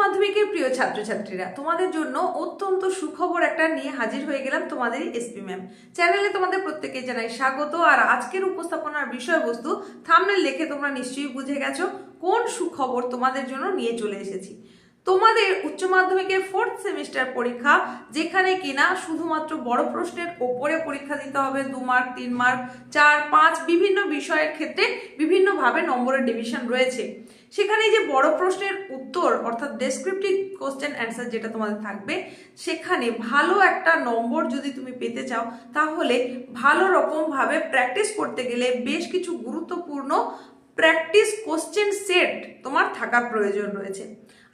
মাধ্যমিকের প্রিয় ছাত্রছাত্রীরা, তোমাদের জন্য অত্যন্ত সুখবর একটা নিয়ে হাজির হয়ে গেলাম তোমাদের এসপি ম্যাম। চ্যানেলে তোমাদের প্রত্যেকে জানাই স্বাগত, আর আজকের উপস্থাপনার বিষয়বস্তু থামনেল দেখে তোমরা নিশ্চয়ই বুঝে গেছো কোন সুখবর তোমাদের জন্য নিয়ে চলে এসেছি। তোমাদের উচ্চ মাধ্যমিকের ফোর্থ সেমিস্টার পরীক্ষা, যেখানে কিনা শুধুমাত্র বড় প্রশ্নের ওপরে পরীক্ষা দিতে হবে, দু মার্ক তিন মার্ক চার, পাঁচ, বিভিন্ন বিষয়ের ক্ষেত্রে বিভিন্নভাবে নম্বরের ডিভিশন রয়েছে। সেখানে যে বড় প্রশ্নের উত্তর, অর্থাৎ ডেসক্রিপটিভ কোশ্চেন অ্যান্সার যেটা তোমাদের থাকবে, সেখানে ভালো একটা নম্বর যদি তুমি পেতে চাও, তাহলে ভালো রকমভাবে প্র্যাকটিস করতে গেলে বেশ কিছু গুরুত্বপূর্ণ প্র্যাকটিস কোশ্চেন সেট তোমার থাকার প্রয়োজন রয়েছে।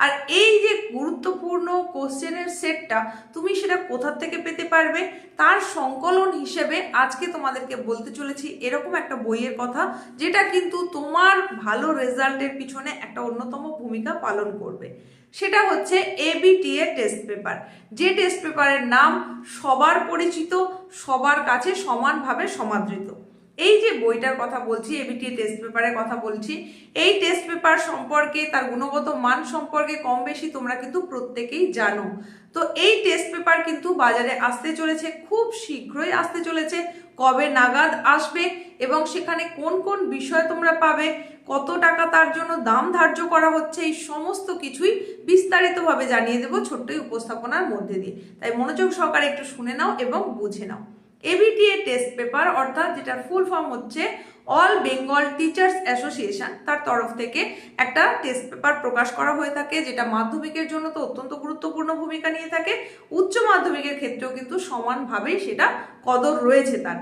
আর এই যে গুরুত্বপূর্ণ কোশ্চেনের সেটটা তুমি সেটা কোথা থেকে পেতে পারবে? তার সংকলন হিসেবে আজকে তোমাদেরকে বলতে চলেছি এরকম একটা বইয়ের কথা, যেটা কিন্তু তোমার ভালো রেজাল্টের পিছনে একটা অন্যতম ভূমিকা পালন করবে। সেটা হচ্ছে এবিটিএ টেস্ট পেপার যে টেস্ট পেপারের নাম সবার পরিচিত, সবার কাছে সমানভাবে সমাদৃত। এই যে বইটার কথা বলছি এবিটি টেস্ট পেপারের কথা বলছি, এই টেস্ট পেপার সম্পর্কে, তার গুণগত মান সম্পর্কে কম বেশি তোমরা কিন্তু প্রত্যেকেই জানো। তো এই টেস্ট পেপার কিন্তু বাজারে আসতে চলেছে, খুব শীঘ্রই আসতে চলেছে, কবে নাগাদ আসবে এবং সেখানে কোন কোন বিষয় তোমরা পাবে, কত টাকা তার জন্য দাম ধার্য করা হচ্ছে, এই সমস্ত কিছুই বিস্তারিতভাবে জানিয়ে দেবো ছোট্টই উপস্থাপনার মধ্যে দিয়ে। তাই মনোযোগ সহকারে একটু শুনে নাও এবং বুঝে নাও। এবিটিএ টেস্ট পেপার অর্থাৎ যেটার ফুল ফর্ম হচ্ছে অল বেঙ্গল টিচার্স অ্যাসোসিয়েশন তার তরফ থেকে একটা টেস্ট পেপার প্রকাশ করা হয়ে থাকে, যেটা মাধ্যমিকের জন্য তো অত্যন্ত গুরুত্বপূর্ণ ভূমিকা নিয়ে থাকে। উচ্চ মাধ্যমিকের ক্ষেত্রেও কিন্তু সমানভাবেই সেটা কদর রয়েছে তার।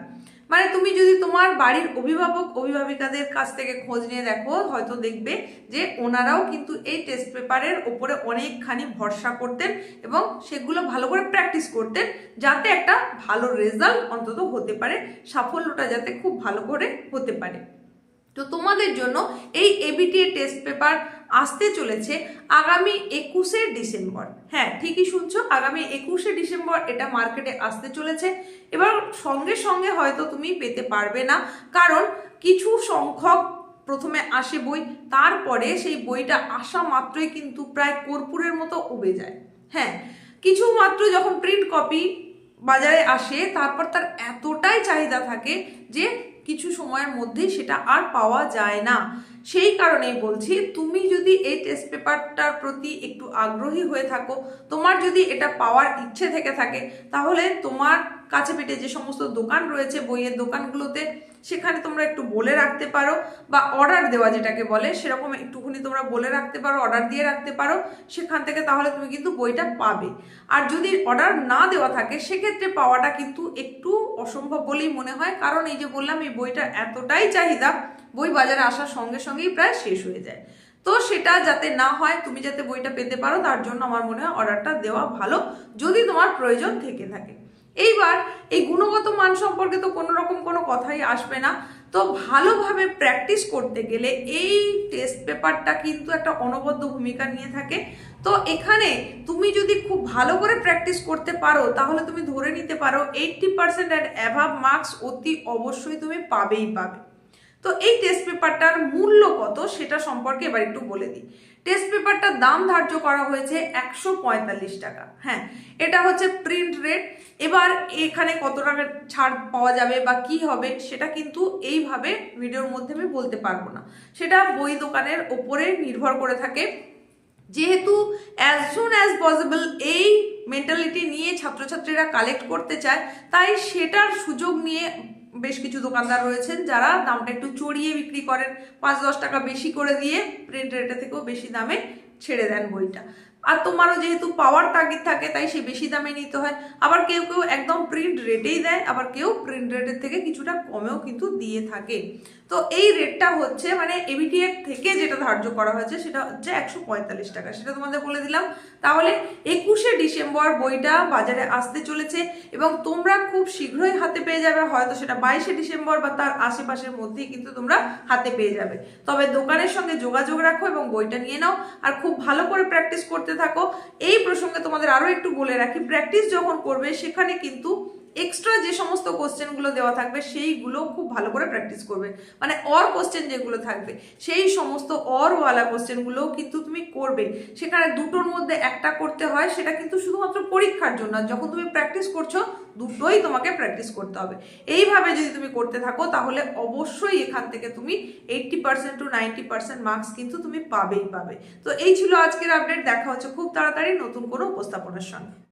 মানে তুমি যদি তোমার বাড়ির অভিভাবক, অভিভাবিকাদের কাছ থেকে খোঁজ নিয়ে দেখো, হয়তো দেখবে যে ওনারাও কিন্তু এই টেস্ট পেপারের ওপরে অনেকখানি ভরসা করতেন এবং সেগুলো ভালো করে প্র্যাকটিস করতেন যাতে একটা ভালো রেজাল্ট অন্তত হতে পারে, সাফল্যটা যাতে খুব ভালো করে হতে পারে। তো তোমাদের জন্য এই এবিটিএ টেস্ট পেপার আসতে চলেছে আগামী একুশে ডিসেম্বর। হ্যাঁ ঠিকই শুনছো, আগামী একুশে ডিসেম্বর এটা মার্কেটে আসতে চলেছে। এবার সঙ্গে সঙ্গে হয়তো তুমি পেতে পারবে না, কারণ কিছু সংখ্যক প্রথমে আসে বই, তারপরে সেই বইটা আসা মাত্রই কিন্তু প্রায় কর্পূরের মতো উবে যায়। হ্যাঁ কিছু মাত্র যখন প্রিন্ট কপি বাজারে আসে, তারপর তার এতটাই চাহিদা থাকে যে কিছু সময়ের মধ্যেই সেটা আর পাওয়া যায় না। সেই কারণেই বলছি, তুমি যদি এই টেস্ট পেপারটার প্রতি একটু আগ্রহী হয়ে থাকো, তোমার যদি এটা পাওয়ার ইচ্ছে থেকে থাকে, তাহলে তোমার কাছে পিঠে যে সমস্ত দোকান রয়েছে, বইয়ের দোকানগুলোতে, সেখানে তোমরা একটু বলে রাখতে পারো বা অর্ডার দেওয়া যেটাকে বলে, সেরকম একটুখানি তোমরা বলে রাখতে পারো অর্ডার দিয়ে রাখতে পারো, সেখান থেকে তাহলে তুমি কিন্তু বইটা পাবে। আর যদি অর্ডার না দেওয়া থাকে, সেক্ষেত্রে পাওয়াটা কিন্তু একটু অসম্ভব বলেই মনে হয়, কারণ এই যে বললাম, এই বইটার এতটাই চাহিদা বই বাজারে আসার সঙ্গে সঙ্গেই প্রায় শেষ হয়ে যায়। তো সেটা যাতে না হয়, তুমি যাতে বইটা পেতে পারো, তার জন্য আমার মনে হয় অর্ডারটা দেওয়া ভালো, যদি তোমার প্রয়োজন থেকে থাকে। এইবার এই গুণগত মান সম্পর্কে তো কোনো রকম কোনো কথাই আসবে না। তো ভালোভাবে প্র্যাকটিস করতে গেলে এই টেস্ট পেপারটা কিন্তু একটা অনবদ্য ভূমিকা নিয়ে থাকে। তো এখানে তুমি যদি খুব ভালো করে প্র্যাকটিস করতে পারো, তাহলে তুমি ধরে নিতে পারো eighty percent and above marks অতি অবশ্যই তুমি পাবেই পাবে। তো এই টেস্ট পেপারটার মূল্য কত সেটা সম্পর্কে এবার একটু বলে দিই। টেস্ট পেপারটার দাম ধার্য করা হয়েছে একশো পঁয়তাল্লিশ টাকা। হ্যাঁ এটা হচ্ছে প্রিন্ট রেট এবার এখানে কত টাকা ছাড় পাওয়া যাবে বা কি হবে সেটা কিন্তু এইভাবে ভিডিওর মধ্যে আমি বলতে পারব না। সেটা বই দোকানের ওপরে নির্ভর করে থাকে। যেহেতু অ্যাজ সুন অ্যাজ পসিবল এই মেন্টালিটি নিয়ে ছাত্রছাত্রীরা কালেক্ট করতে চায়, তাই সেটার সুযোগ নিয়ে বেশ কিছু দোকানদার রয়েছেন যারা দামটা একটু চড়িয়ে বিক্রি করেন। পাঁচ দশ টাকা বেশি করে দিয়ে প্রিন্ট রেটের থেকেও বেশি দামে ছেড়ে দেন বইটা। আর তোমারও যেহেতু পাওয়ার তাগিদ থাকে, তাই সে বেশি দামে নিতে হয়। আবার কেউ কেউ একদম প্রিন্ট রেটেই দেয়, আবার কেউ প্রিন্ট রেটের থেকে কিছুটা কমেও কিন্তু দিয়ে থাকে। তো এই রেটটা হচ্ছে মানে এবিটিএফ থেকে যেটা ধার্য করা হয়েছে সেটা হচ্ছে একশো পঁয়তাল্লিশ টাকা। সেটা তোমাদের বলে দিলাম। তাহলে একুশে ডিসেম্বর বইটা বাজারে আসতে চলেছে এবং তোমরা খুব শীঘ্রই হাতে পেয়ে যাবে। হয়তো সেটা বাইশে ডিসেম্বর বা তার আশেপাশের মধ্যেই কিন্তু তোমরা হাতে পেয়ে যাবে। তবে দোকানের সঙ্গে যোগাযোগ রাখো এবং বইটা নিয়ে নাও। আর খুব ভালো করে প্র্যাকটিস করতে থাকো। এই প্রসঙ্গে তোমাদের আরও একটু বলে রাখি। প্র্যাকটিস যখন করবে সেখানে কিন্তু এক্সট্রা যে সমস্ত কোশ্চেনগুলো দেওয়া থাকবে, সেইগুলো খুব ভালো করে প্র্যাকটিস করবে। মানে অর কোশ্চেন যেগুলো থাকবে, সেই সমস্ত অরওয়ালা কোশ্চেনগুলোও কিন্তু তুমি করবে। সেখানে দুটোর মধ্যে একটা করতে হয়, সেটা কিন্তু শুধুমাত্র পরীক্ষার জন্য। যখন তুমি প্র্যাকটিস করছ, দুটোই তোমাকে প্র্যাকটিস করতে হবে। এইভাবে যদি তুমি করতে থাকো, তাহলে অবশ্যই এখান থেকে তুমি eighty percent to ninety percent marks কিন্তু তুমি পাবেই পাবে। তো এই ছিল আজকের আপডেট দেখা হচ্ছে খুব তাড়াতাড়ি নতুন কোনো উপস্থাপনার সঙ্গে।